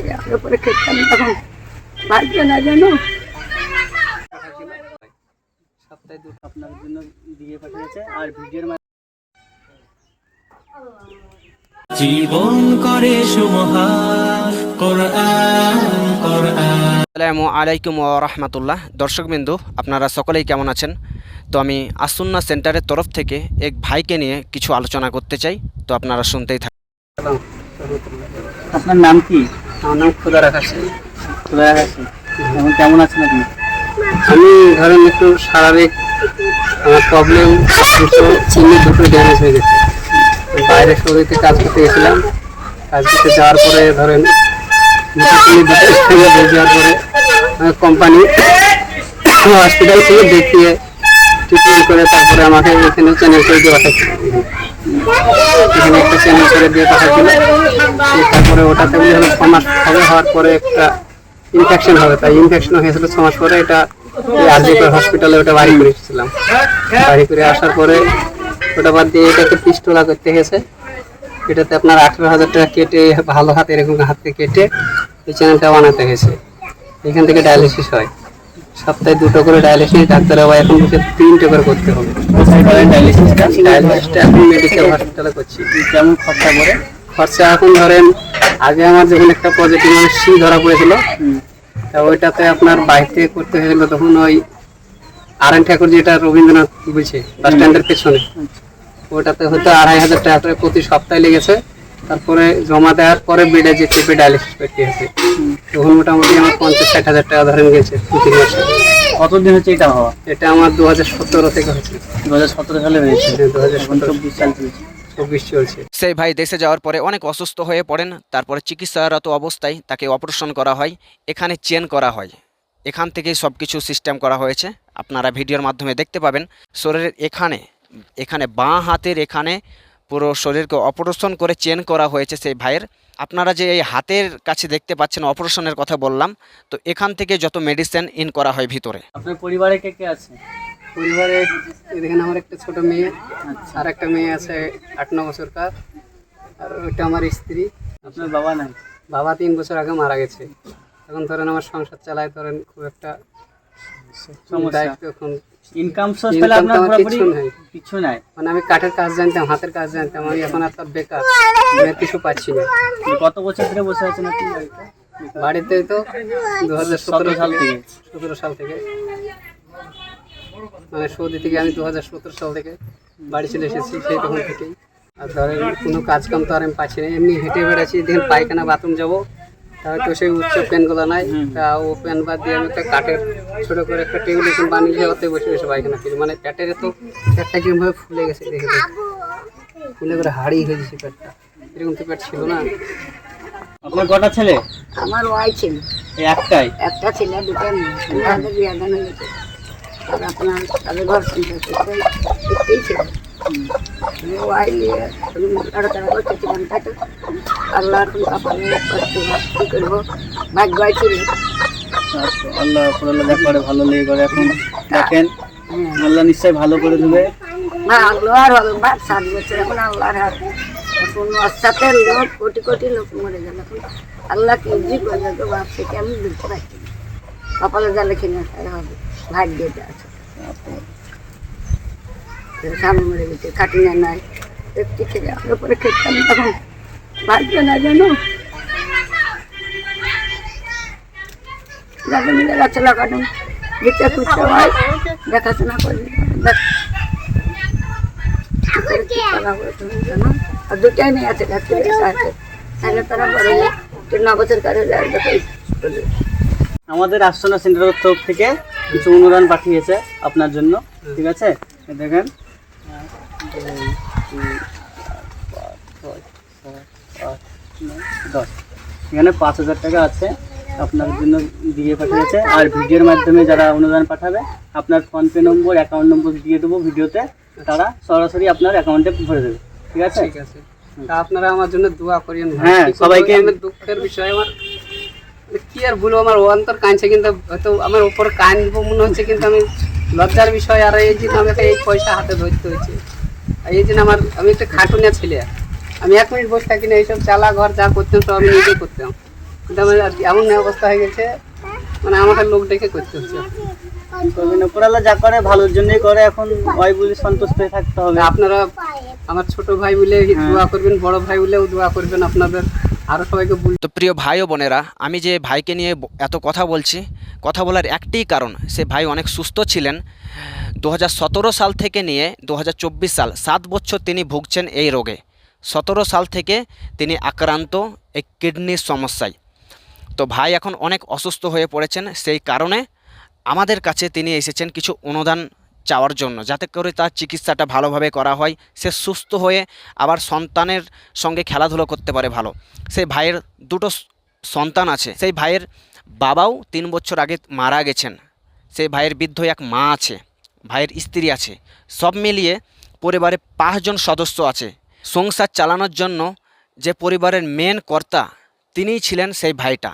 আমার উপরে খেতাম তখন। ভাগ্য না জানো? সপ্তাহে দুটো আপনার জন্য দিয়ে পাঠিয়েছে আর ভিডিওর জীবন করে সুমহান কোরআন কোরআন। আসসালামু আলাইকুম ও রহমতুল্লাহ। দর্শকবিন্দু আপনারা সকলেই কেমন আছেন? তো আমি আসুন্না সেন্টারের তরফ থেকে এক ভাইকে নিয়ে কিছু আলোচনা করতে চাই। তো আপনারা শুনতেই থাকুন। আপনার নাম কি? আমার নাম খুদা রাখাছে খোলা আছে এখন কেমন আছেন আপনি? আমি ধরেন একটু শারীরিক আমার প্রবলেম দুটো চিনি দুটো ড্যামেজ হয়ে গেছে। বাইরে শরীরে কাজ করতে গেছিলাম। কাজ করতে যাওয়ার পরে ধরেন দুটো চিনি দুটো স্টেজে হয়ে যাওয়ার পরে কোম্পানি হসপিটাল থেকে দেখিয়ে ট্রিটমেন্ট করে তারপরে আমাকে এখানে চ্যানেল করে দিয়ে এখানে একটা চ্যানেল করে দিয়ে তারপরে ওটাতে বলে হলো ছ মাস হবে হওয়ার পরে একটা ইনফেকশন হবে। তাই ইনফেকশন হয়েছিল ছ পরে এটা আরজিপুর হসপিটালে ওটা বাড়ি করে এসেছিলাম। বাড়ি করে আসার পরে ওটা বাদ দিয়ে এটাকে পিস্টোলা করতে হয়েছে এটাতে আপনার আঠেরো হাজার টাকা কেটে ভালো হাতে এরকম হাতে কেটে এই চ্যানেলটা বানাতে হয়েছে। এখান থেকে ডায়ালিসিস হয়। সপ্তাহে দুটো করে ডায়ালিসিস ডাক্তার আবার এখন বলছে তিনটে করে করতে হবে। ডায়ালিসিসটা ডায়ালিসিসটা এখন মেডিকেল হসপিটালে করছি। কেমন খরচা করে। খরচা এখন ধরেন আগে আমার যখন একটা পজিটিভ সি ধরা পড়েছিল তা ওইটাতে আপনার থেকে করতে হয়েছিল তখন ওই আর এন ঠাকুর যেটা রবীন্দ্রনাথ বলছে বাস স্ট্যান্ডের পেছনে। ওটাতে হয়তো আড়াই হাজার টাকা করে প্রতি সপ্তাহে লেগেছে। তারপরে জমা দেওয়ার পরে বেডে যে চেপে ডায়ালিসিস করতে হয়েছে। মোটামুটি আমার পঞ্চাশ ষাট হাজার টাকা ধরেন গেছে মাসে। কতদিন হচ্ছে এটা হওয়া? এটা আমার দু হাজার সতেরো থেকে হয়েছে দু হাজার সতেরো সালে হয়েছে। দু হাজার চব্বিশ সাল চলছে। সেই ভাই দেশে যাওয়ার পরে অনেক অসুস্থ হয়ে পড়েন তারপরে চিকিৎসারত অবস্থায় তাকে অপারেশন করা হয় এখানে চেন করা হয়। এখান থেকেই সব কিছু সিস্টেম করা হয়েছে। আপনারা ভিডিওর মাধ্যমে দেখতে পাবেন শরীরের এখানে এখানে বাঁ হাতের এখানে পুরো শরীরকে অপারেশন করে চেন করা হয়েছে সেই ভাইয়ের। আপনারা যে এই হাতের কাছে দেখতে পাচ্ছেন অপারেশনের কথা বললাম তো এখান থেকে যত মেডিসিন ইন করা হয় ভিতরে। আপনার পরিবারে কে কে আছে? পরিবারে এখানে আমার একটা ছোট মেয়ে আর একটা মেয়ে আছে আট ন বছরকার আর ওইটা আমার স্ত্রী। আপনার বাবা নাই? বাবা তিন বছর আগে মারা গেছে। এখন ধরেন আমার সংসার চালায় ধরেন খুব একটা সমস্যা। দায়িত্ব এখন ইনকাম সোর্স তাহলে আপনার পুরোপুরি কিছু নাই। মানে আমি কাঠের কাজ জানতাম হাতের কাজ জানতাম আমি এখন আর বেকার। আমি কিছু পাচ্ছি না। কত বছর ধরে বসে আছেন আপনি বাড়িতে তো দু হাজার সতেরো সাল থেকে সতেরো সাল থেকে। মানে সৌদি থেকে আমি দু হাজার সতেরো সাল থেকে বাড়ি চলে এসেছি সেই তখন থেকেই। আর ধরেন কোনো কাজ কাম তো আর আমি পাচ্ছি না। এমনি হেঁটে বেড়াচ্ছি দেখেন পায়খানা বাথরুম যাব। হয়তো সেই উচ্চ প্যানগুলো নাই। তা ও প্যান বাদ দিয়ে আমি একটা কাঠের ছোট করে একটা টেবিল এখন বানিয়ে যাওয়াতে বসে বসে পায়খানা করি। মানে পেটের তো পেটটা কিরকমভাবে ফুলে গেছে দেখে। ফুলে করে হাড়ি হয়ে গেছে পেটটা। এরকম তো পেট ছিল না। আপনার কটা ছেলে? আমার ওয়াই ছিল। একটাই? একটা ছেলে দুটো মেয়ে। বিয়ে দেন হয়ে আপনার তাদের ঘর সংসার তাই তো? আল্লাহ কী করব? ভাগ্য আল্লাহ আল্লাহ ভালো লেগে করে এখন দেখেন আল্লাহ নিশ্চয়ই ভালো করে দেবে। না আল্লাহর হবে বাদ সাত বছর এখন আল্লাহর হাত এখন অসাতে লোক কোটি কোটি লোক মরে গেল এখন। আল্লাহ কি জি করবে তো বাপ থেকে আমি না। কপালে হবে। ভাগ্যটা আছে। স্বামী মরে গেছে কাটিনা নাই। একটি খেলে আমার না জানো যাকে মিলে গাছে লাগানো হয়, দেখাশোনা করে। আর দুটাই আছে আমাদের আশ্রনা সেন্টারের তরফ থেকে কিছু অনুদান পাঠিয়েছে আপনার জন্য, ঠিক আছে? দেখেন। দশ। এখানে পাঁচ হাজার টাকা আছে। আপনার জন্য দিয়ে পাঠিয়েছে। আর ভিডিওর মাধ্যমে যারা অনুদান পাঠাবে আপনার ফোনপে নম্বর অ্যাকাউন্ট নম্বর দিয়ে দেবো ভিডিওতে। তারা সরাসরি আপনার অ্যাকাউন্টে ভরে দেবে। ঠিক আছে? ঠিক আছে। তা আপনারা আমার জন্য দোয়া করিয়েন হ্যাঁ, সবাইকে- দুঃখের বিষয় আমার। মানে কি আর বলব আমার অন্তর কাঁদছে কিন্তু হয়তো আমার উপর কাঁদবো মনে হচ্ছে কিন্তু আমি লজ্জার বিষয়। আর এই জন্য আমাকে এই পয়সা হাতে ধরতে হয়েছে। আর এই জন্য আমার আমি একটা খাটুনিয়া ছেলে। আমি এক মিনিট বসে থাকি না এইসব চালা ঘর যা করতাম সব আমি নিজেই করতাম। কিন্তু আমার এমন অবস্থা হয়ে গেছে মানে আমাকে লোক ডেকে করতে হচ্ছে। করবেন যা করে ভালোর জন্যই করে এখন ওই বলে সন্তুষ্ট হয়ে থাকতে হবে। আপনারা আমার ছোট ভাই বলে দোয়া করবেন বড় ভাই বলেও দোয়া করবেন আপনাদের আরও সবাইকে বল তো প্রিয় ভাই ও বোনেরা আমি যে ভাইকে নিয়ে এত কথা বলছি কথা বলার একটাই কারণ সে ভাই অনেক সুস্থ ছিলেন। দু হাজার সতেরো সাল থেকে নিয়ে দু হাজার চব্বিশ সাল সাত বছর তিনি ভুগছেন এই রোগে। সতেরো সাল থেকে তিনি আক্রান্ত এই কিডনির সমস্যায়। তো ভাই এখন অনেক অসুস্থ হয়ে পড়েছেন, সেই কারণে আমাদের কাছে তিনি এসেছেন কিছু অনুদান চাওয়ার জন্য, যাতে করে তার চিকিৎসাটা ভালোভাবে করা হয়, সে সুস্থ হয়ে আবার সন্তানের সঙ্গে খেলাধুলো করতে পারে ভালো। সেই ভাইয়ের দুটো সন্তান আছে, সেই ভাইয়ের বাবাও তিন বছর আগে মারা গেছেন, সেই ভাইয়ের বৃদ্ধ এক মা আছে, ভাইয়ের স্ত্রী আছে, সব মিলিয়ে পরিবারে পাঁচজন সদস্য আছে সংসার চালানোর জন্য যে পরিবারের মেন কর্তা, তিনিই ছিলেন সেই ভাইটা।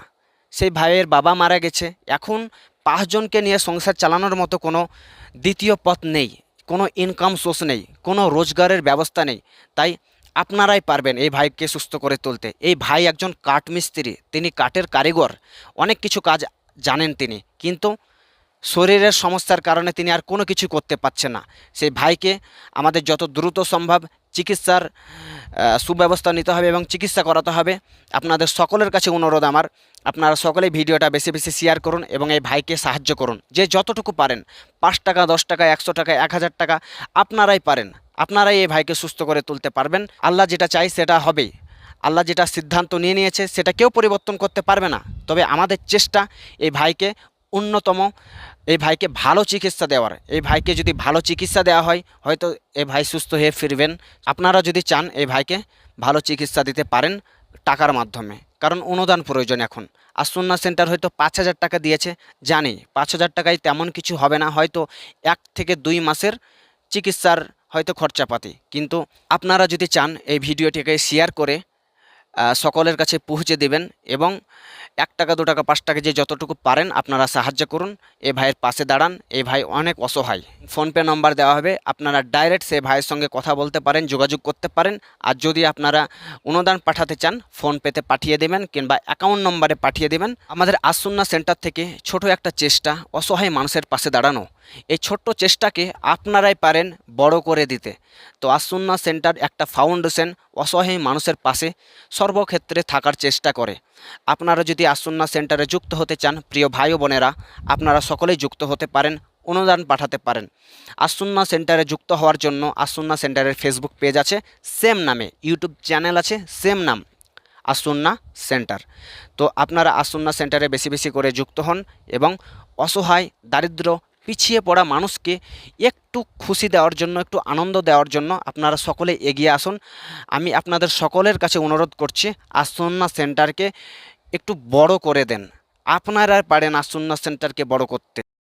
সেই ভাইয়ের বাবা মারা গেছে। এখন পাঁচজনকে নিয়ে সংসার চালানোর মতো কোনো দ্বিতীয় পথ নেই, কোনো ইনকাম সোর্স নেই, কোনো রোজগারের ব্যবস্থা নেই। তাই আপনারাই পারবেন এই ভাইকে সুস্থ করে তুলতে। এই ভাই একজন কাঠ মিস্ত্রি তিনি কাঠের কারিগর। অনেক কিছু কাজ জানেন তিনি। কিন্তু শরীরের সমস্যার কারণে তিনি আর কোনো কিছু করতে পারছেন না। সেই ভাইকে আমাদের যত দ্রুত সম্ভব চিকিৎসার সুব্যবস্থা নিতে হবে এবং চিকিৎসা করাতে হবে। আপনাদের সকলের কাছে অনুরোধ আমার। আপনারা সকলেই ভিডিওটা বেশি বেশি শেয়ার করুন এবং এই ভাইকে সাহায্য করুন। যে যতটুকু পারেন, পাঁচ টাকা, দশ টাকা, একশো টাকা, এক হাজার টাকা, আপনারাই পারেন। আপনারাই এই ভাইকে সুস্থ করে তুলতে পারবেন। আল্লাহ যেটা চাই সেটা হবেই। আল্লাহ যেটা সিদ্ধান্ত নিয়ে নিয়েছে, সেটা কেউ পরিবর্তন করতে পারবে না। তবে আমাদের চেষ্টা এই ভাইকে অন্যতম। এই ভাইকে ভালো চিকিৎসা দেওয়ার। এই ভাইকে যদি ভালো চিকিৎসা দেওয়া হয়, হয়তো এই ভাই সুস্থ হয়ে ফিরবেন। আপনারা যদি চান এই ভাইকে ভালো চিকিৎসা দিতে পারেন টাকার মাধ্যমে, কারণ অনুদান প্রয়োজন এখন। আর আসন্না সেন্টার হয়তো পাঁচ হাজার টাকা দিয়েছে, জানি। পাঁচ হাজার টাকায় তেমন কিছু হবে না, হয়তো এক থেকে দুই মাসের চিকিৎসার হয়তো খরচাপাতি। কিন্তু আপনারা যদি চান এই ভিডিওটিকে শেয়ার করে সকলের কাছে পৌঁছে দেবেন এবং এক টাকা, দু টাকা, পাঁচ টাকা যে যতটুকু পারেন আপনারা সাহায্য করুন। এ ভাইয়ের পাশে দাঁড়ান। এ ভাই অনেক অসহায়। ফোনপে নম্বর দেওয়া হবে। আপনারা ডাইরেক্ট সে ভাইয়ের সঙ্গে কথা বলতে পারেন, যোগাযোগ করতে পারেন। আর যদি আপনারা অনুদান পাঠাতে চান, ফোনপেতে পাঠিয়ে দেবেন কিংবা অ্যাকাউন্ট নম্বরে পাঠিয়ে দেবেন। আমাদের আসুন্না সেন্টার থেকে ছোট একটা চেষ্টা অসহায় মানুষের পাশে দাঁড়ানো। এই ছোট্ট চেষ্টাকে আপনারাই পারেন বড় করে দিতে। তো আসুন্না সেন্টার একটা ফাউন্ডেশন অসহায় মানুষের পাশে সর্বক্ষেত্রে থাকার চেষ্টা করে। আপনারা যদি আসুন্না সেন্টারে যুক্ত হতে চান, প্রিয় ভাই বোনেরা, আপনারা সকলেই যুক্ত হতে পারেন, অনুদান পাঠাতে পারেন। আসুন্না সেন্টারে যুক্ত হওয়ার জন্য আসুন্না সেন্টারের ফেসবুক পেজ আছে, সেম নামে। ইউটিউব চ্যানেল আছে, সেম নাম, আসুন্না সেন্টার। তো আপনারা আসুন্না সেন্টারে বেশি বেশি করে যুক্ত হন এবং অসহায়, দারিদ্র পিছিয়ে পড়া মানুষকে একটু খুশি দেওয়ার জন্য, একটু আনন্দ দেওয়ার জন্য আপনারা সকলে এগিয়ে আসুন। আমি আপনাদের সকলের কাছে অনুরোধ করছি, আসন্না সেন্টারকে একটু বড় করে দেন। আপনারা পারেন আসন্না সেন্টারকে বড় করতে।